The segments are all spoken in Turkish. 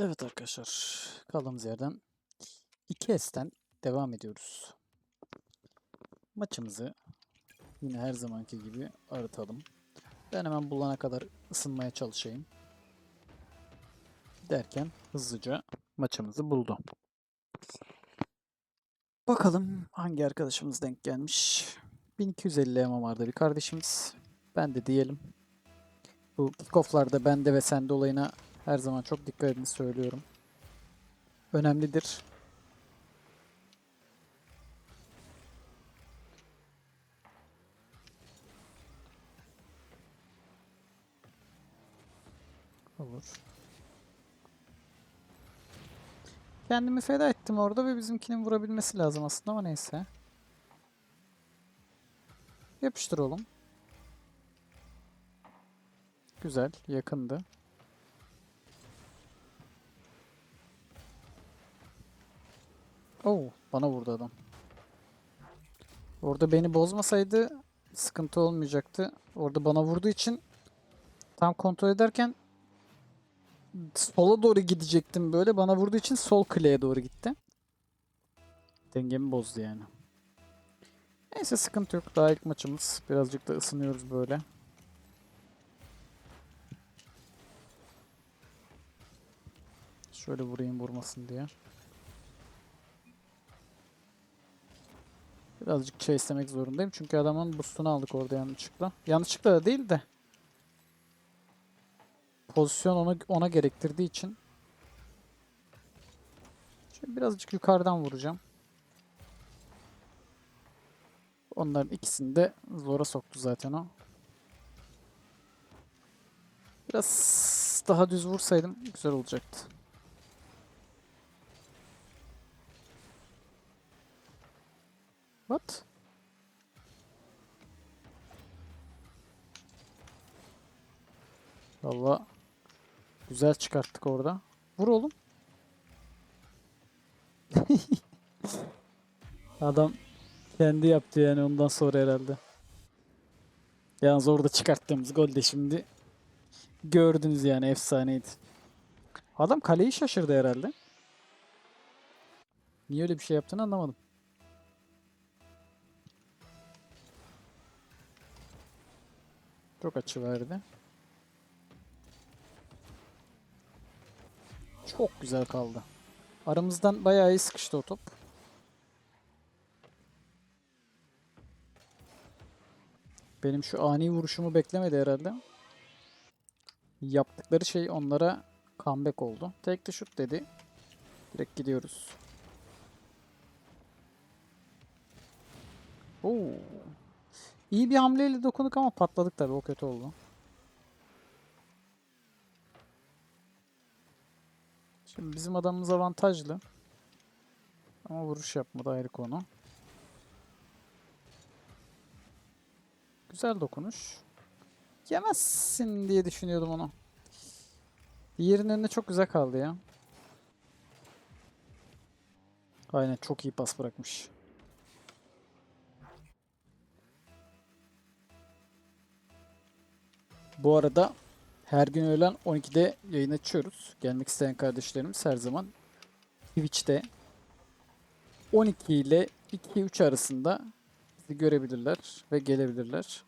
Evet arkadaşlar, kaldığımız yerden 2S'ten devam ediyoruz. Maçımızı yine her zamanki gibi aratalım. Ben hemen bulana kadar ısınmaya çalışayım. Derken hızlıca maçımızı buldu. Bakalım hangi arkadaşımız denk gelmiş. 1250 MMR'da bir kardeşimiz. Ben de diyelim. Bu kickoff'larda bende ve sende olayına her zaman çok dikkat edin söylüyorum. Önemlidir. Olur. Kendimi feda ettim orada ve bizimkinin vurabilmesi lazım aslında ama neyse. Yapıştır oğlum. Güzel, yakındı. Oo, bana vurdu adam. Orada beni bozmasaydı sıkıntı olmayacaktı. Orada bana vurduğu için tam kontrol ederken sola doğru gidecektim böyle. Bana vurduğu için sol kuleye doğru gitti. Dengemi bozdu yani. Neyse sıkıntı yok. Daha ilk maçımız. Birazcık da ısınıyoruz böyle. Şöyle vurayım vurmasın diye. Birazcık chase'lemek zorundayım. Çünkü adamın boost'unu aldık orada yanlışlıkla. Yanlışlıkla da değil de. Pozisyon ona, ona gerektirdiği için. Şöyle birazcık yukarıdan vuracağım. Onların ikisini de zora soktu zaten o. Biraz daha düz vursaydım güzel olacaktı. What? Valla güzel çıkarttık orada. Vur oğlum. Adam kendi yaptı yani ondan sonra herhalde. Yalnız orada çıkarttığımız gol de şimdi gördünüz yani efsaneydi. Adam kaleyi şaşırdı herhalde. Niye öyle bir şey yaptığını anlamadım. Çok açı verdi. Çok güzel kaldı. Aramızdan bayağı iyi sıkıştı o top. Benim şu ani vuruşumu beklemedi herhalde. Yaptıkları şey onlara comeback oldu. Tek de şut dedi. Direkt gidiyoruz. Oo. İyi bir hamleyle dokunduk ama patladık tabii o kötü oldu. Şimdi bizim adamımız avantajlı. Ama vuruş yapmadı ayrı konu. Güzel dokunuş. Yemezsin diye düşünüyordum onu. Diğerinin önüne çok güzel kaldı ya. Aynen çok iyi pas bırakmış. Bu arada her gün öğlen 12'de yayın açıyoruz. Gelmek isteyen kardeşlerimiz her zaman Twitch'te 12 ile 2-3 arasında bizi görebilirler ve gelebilirler.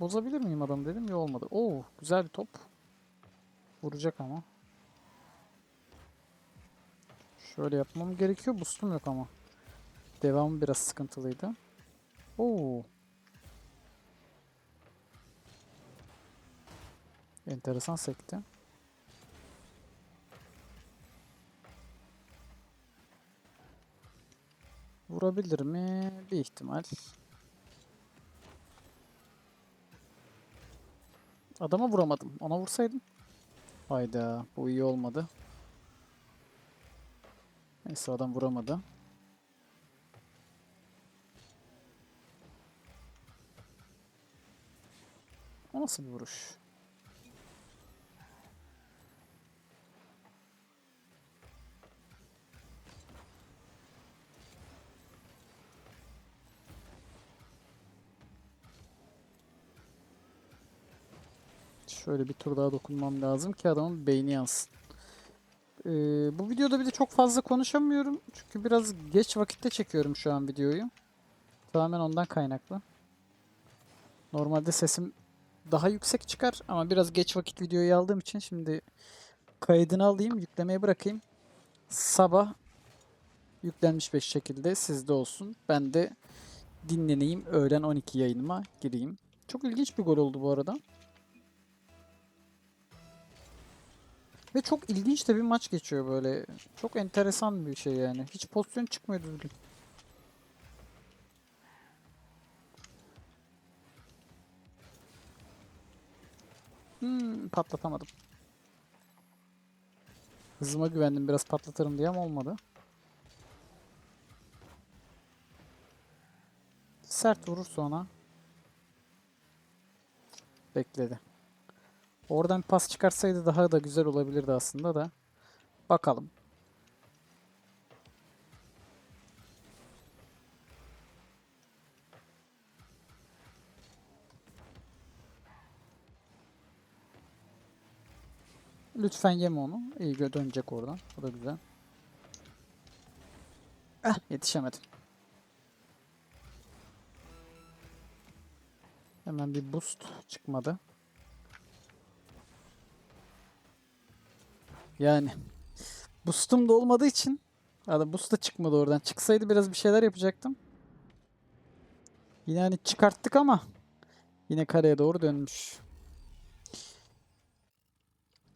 Bozabilir miyim adam dedim ya olmadı. Oo güzel bir top. Vuracak ama. Şöyle yapmam gerekiyor. Boost'um yok ama. Devamı biraz sıkıntılıydı. Oo. Enteresan sekti. Vurabilir mi? Bir ihtimal. Adama vuramadım. Ona vursaydım. Hayda. Bu iyi olmadı. Neyse adam vuramadı. O nasıl bir vuruş? Şöyle bir tur daha dokunmam lazım ki adamın beyni yansın. Ee, bu videoda bir de çok fazla konuşamıyorum. Çünkü biraz geç vakitte çekiyorum şu an videoyu. Tamamen ondan kaynaklı. Normalde sesim daha yüksek çıkar ama biraz geç vakit videoyu aldığım için şimdi kaydını alayım, yüklemeye bırakayım. Sabah yüklenmiş bir şekilde sizde olsun. Ben de dinleneyim. Öğlen 12 yayınıma gireyim. Çok ilginç bir gol oldu bu arada. Ve çok ilginç de bir maç geçiyor böyle. Çok enteresan bir şey yani. Hiç pozisyon çıkmıyor düzgün. Hmm, patlatamadım. Hızıma güvendim biraz patlatırım diye ama olmadı. Sert vurur sonra. Bekledi. Oradan pas çıkarsaydı daha da güzel olabilirdi aslında da. Bakalım. Lütfen yeme onu. İyi dönecek oradan. Bu da güzel. Ah yetişemedim. Hemen bir boost çıkmadı. Yani boost'um da olmadığı için ya da boost da çıkmadı oradan. Çıksaydı biraz bir şeyler yapacaktım. Yine hani çıkarttık ama yine kareye doğru dönmüş.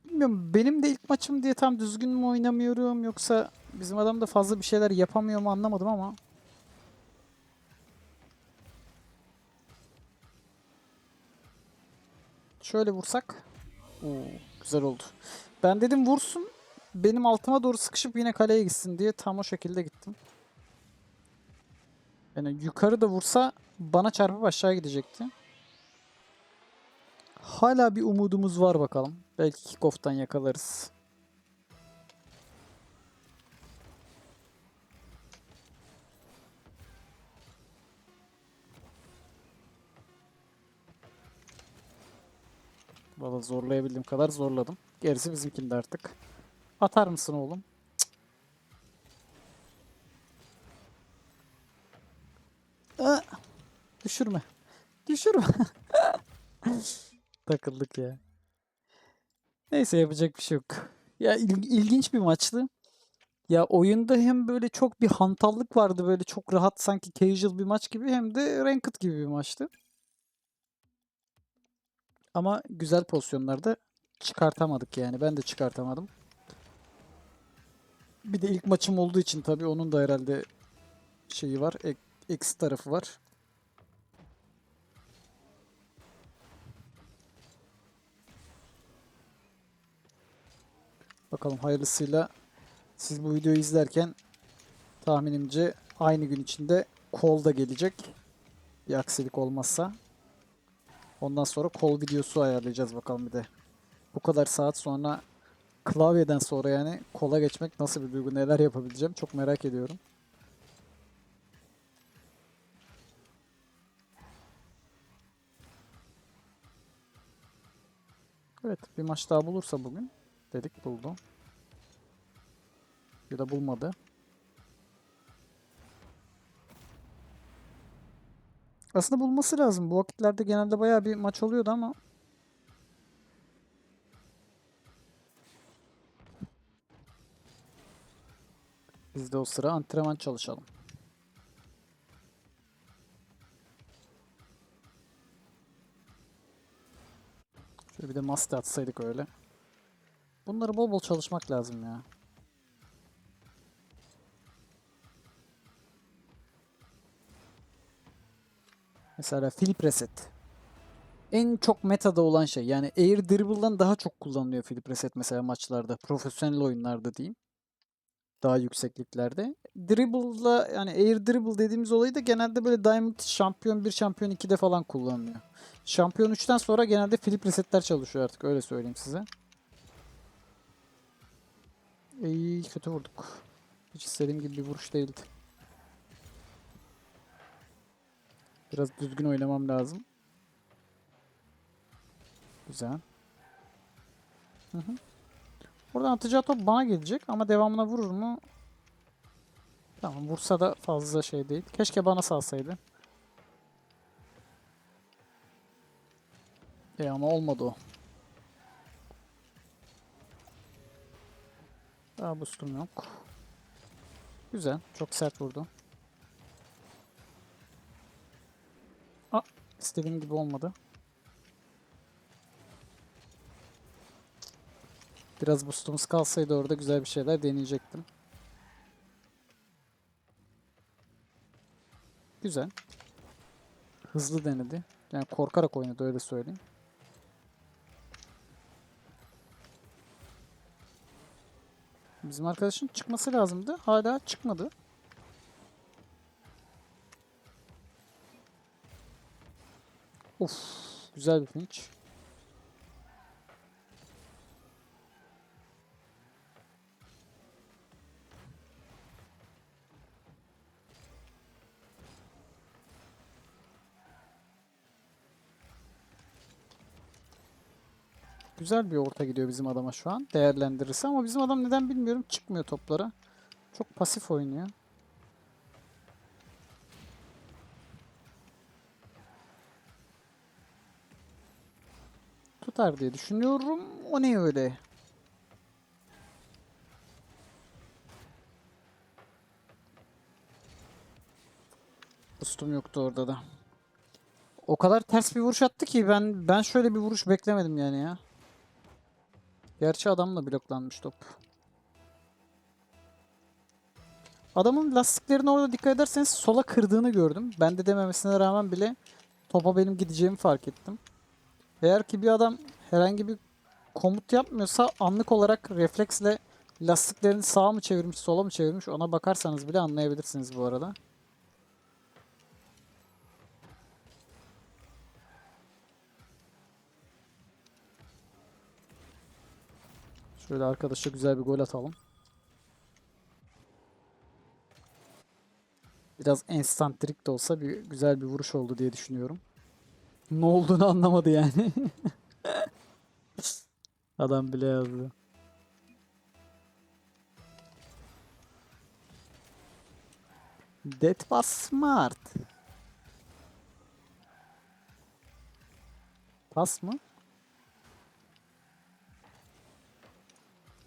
Bilmiyorum benim de ilk maçım diye tam düzgün mü oynamıyorum yoksa bizim adam da fazla bir şeyler yapamıyor mu anlamadım ama Şöyle vursak. Oo, güzel oldu. Ben dedim vursun. Benim altıma doğru sıkışıp yine kaleye gitsin diye tam o şekilde gittim. Yani yukarı da vursa bana çarpıp aşağı gidecekti. Hala bir umudumuz var bakalım. Belki kickoff'tan yakalarız. Valla zorlayabildiğim kadar zorladım. Gerisi bizimkinde artık. Atar mısın oğlum? Aa, düşürme. Düşürme. Takıldık ya. Neyse yapacak bir şey yok. Ya il- ilginç bir maçtı. Ya oyunda hem böyle çok bir hantallık vardı böyle çok rahat sanki casual bir maç gibi hem de ranked gibi bir maçtı. Ama güzel pozisyonlarda çıkartamadık yani. Ben de çıkartamadım. Bir de ilk maçım olduğu için tabii onun da herhalde şeyi var. ek- Eksi tarafı var. Bakalım hayırlısıyla siz bu videoyu izlerken tahminimce aynı gün içinde kol da gelecek. Bir aksilik olmazsa. Ondan sonra kol videosu ayarlayacağız bakalım bir de. Bu kadar saat sonra klavyeden sonra yani kola geçmek nasıl bir duygu, neler yapabileceğim çok merak ediyorum. Evet bir maç daha bulursa bugün dedik buldu. Ya da bulmadı. Aslında bulması lazım. Bu vakitlerde genelde bayağı bir maç oluyordu ama biz de o sıra antrenman çalışalım. Şöyle bir de master atsaydık öyle. Bunları bol bol çalışmak lazım ya. Mesela flip reset. En çok metada olan şey. Yani air dribble'dan daha çok kullanılıyor flip reset mesela maçlarda. Profesyonel oyunlarda diyeyim. Daha yüksekliklerde. Dribble'la yani air dribble dediğimiz olayı da genelde böyle Diamond şampiyon 1 şampiyon 2'de falan kullanılıyor. Şampiyon 3'ten sonra genelde flip resetler çalışıyor artık öyle söyleyeyim size. İyi kötü vurduk. Hiç istediğim gibi bir vuruş değildi. Biraz düzgün oynamam lazım. Güzel. Buradan atacağı top bana gelecek ama devamına vurur mu? Tamam vursa da fazla şey değil. Keşke bana salsaydı. E ama olmadı o. Daha boostum yok. Güzel. Çok sert vurdu. Aa, istediğim gibi olmadı. Biraz boostumuz kalsaydı orada güzel bir şeyler deneyecektim. Güzel. Hızlı denedi. Yani korkarak oynadı öyle söyleyeyim. Bizim arkadaşın çıkması lazımdı. Hala çıkmadı. Of, güzel bir finish. Güzel bir orta gidiyor bizim adama şu an değerlendirirse ama bizim adam neden bilmiyorum çıkmıyor toplara. Çok pasif oynuyor. Tutar diye düşünüyorum. O ne öyle? Boostum yoktu orada da. O kadar ters bir vuruş attı ki ben ben şöyle bir vuruş beklemedim yani ya. Gerçi adamla bloklanmış top. Adamın lastiklerini orada dikkat ederseniz sola kırdığını gördüm. Ben de dememesine rağmen bile topa benim gideceğimi fark ettim. Eğer ki bir adam herhangi bir komut yapmıyorsa anlık olarak refleksle lastiklerini sağa mı çevirmiş sola mı çevirmiş ona bakarsanız bile anlayabilirsiniz bu arada. Şöyle arkadaşa güzel bir gol atalım. Biraz enstantrik de olsa bir güzel bir vuruş oldu diye düşünüyorum. Ne olduğunu anlamadı yani. Adam bile yazdı. That was smart. Pas mı?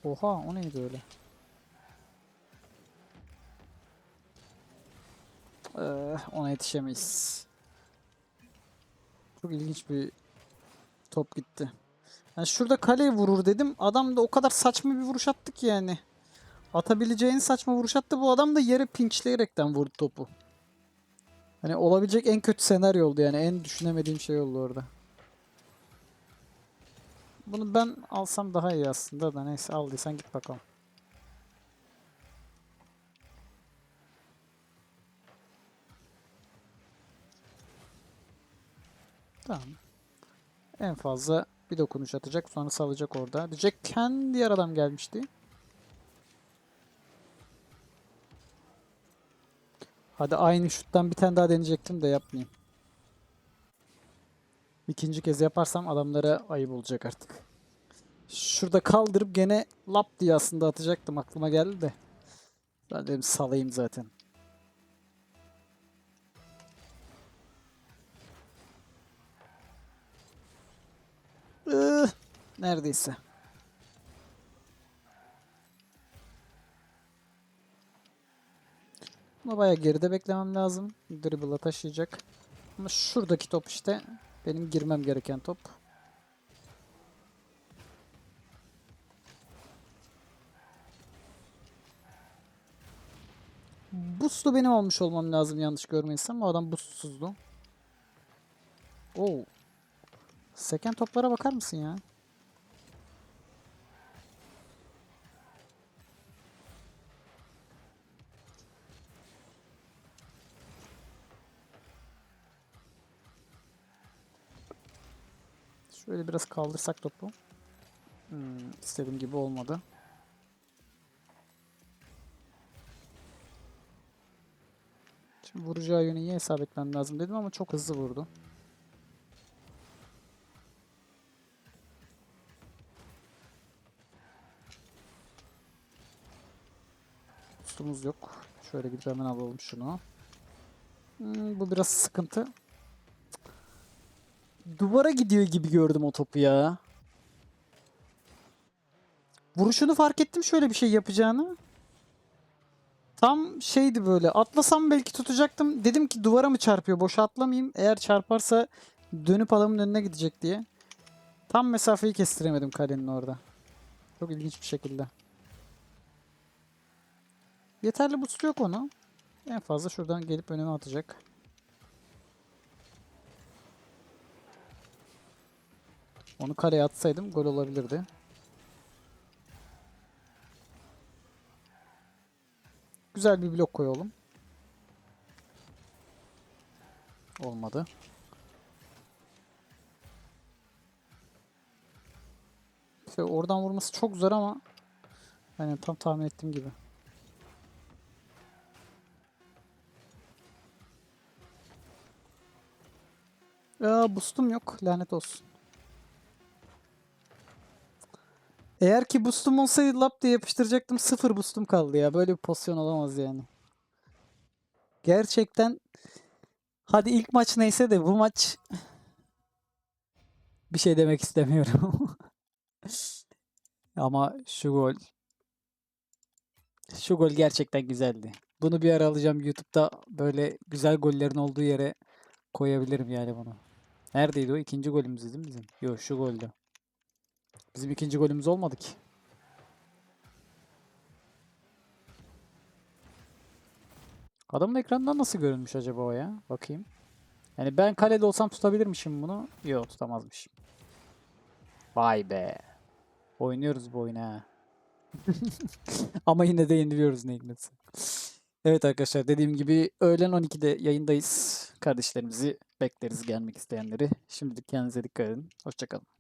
Oha o neydi öyle? Ee, ona yetişemeyiz. Çok ilginç bir top gitti. Yani şurada kaleye vurur dedim. Adam da o kadar saçma bir vuruş attı ki yani. Atabileceğin saçma vuruş attı. Bu adam da yere pinçleyerekten vurdu topu. Hani olabilecek en kötü senaryo oldu yani. En düşünemediğim şey oldu orada. Bunu ben alsam daha iyi aslında da neyse aldıysan git bakalım. Tamam. En fazla bir dokunuş atacak sonra salacak orada. Diyecekken diğer adam gelmişti. Hadi aynı şuttan bir tane daha deneyecektim de yapmayayım. İkinci kez yaparsam adamlara ayıp olacak artık. Şurada kaldırıp gene lap diye aslında atacaktım aklıma geldi de. Ben dedim salayım zaten. Ih, neredeyse. Ama bayağı geride beklemem lazım. Dribble'a taşıyacak. Ama şuradaki top işte benim girmem gereken top. Boost'lu benim olmuş olmam lazım yanlış görmeysem. O adam boostsuzdu. Oo. Seken toplara bakar mısın ya? Böyle biraz kaldırsak topu. Hmm, istediğim gibi olmadı. Şimdi vuracağı yönü iyi hesap etmem lazım dedim ama çok hızlı vurdu. Ustumuz yok. Şöyle gidip hemen alalım şunu. Hmm, bu biraz sıkıntı. Duvara gidiyor gibi gördüm o topu ya. Vuruşunu fark ettim şöyle bir şey yapacağını. Tam şeydi böyle. Atlasam belki tutacaktım. Dedim ki duvara mı çarpıyor? Boşa atlamayayım. Eğer çarparsa dönüp adamın önüne gidecek diye. Tam mesafeyi kestiremedim kalenin orada. Çok ilginç bir şekilde. Yeterli boost yok onu. En fazla şuradan gelip önüme atacak. Onu kaleye atsaydım gol olabilirdi. Güzel bir blok koyalım. Olmadı. İşte oradan vurması çok zor ama yani tam tahmin ettiğim gibi. Aa, boostum yok. Lanet olsun. Eğer ki boostum olsaydı lap diye yapıştıracaktım. Sıfır boostum kaldı ya. Böyle bir pozisyon olamaz yani. Gerçekten hadi ilk maç neyse de bu maç bir şey demek istemiyorum. Ama şu gol şu gol gerçekten güzeldi. Bunu bir ara alacağım YouTube'da böyle güzel gollerin olduğu yere koyabilirim yani bunu. Neredeydi o? İkinci golümüz değil mi bizim? Yok şu goldü. Bizim ikinci golümüz olmadı ki. Adamın ekranından nasıl görünmüş acaba o ya? Bakayım. Yani ben kalede olsam tutabilirmişim bunu. Yok tutamazmışım. Vay be. Oynuyoruz bu oyunu ha. Ama yine de yeniliyoruz ne hikmetse. Evet arkadaşlar dediğim gibi öğlen 12'de yayındayız. Kardeşlerimizi bekleriz gelmek isteyenleri. Şimdilik kendinize dikkat edin. Hoşçakalın.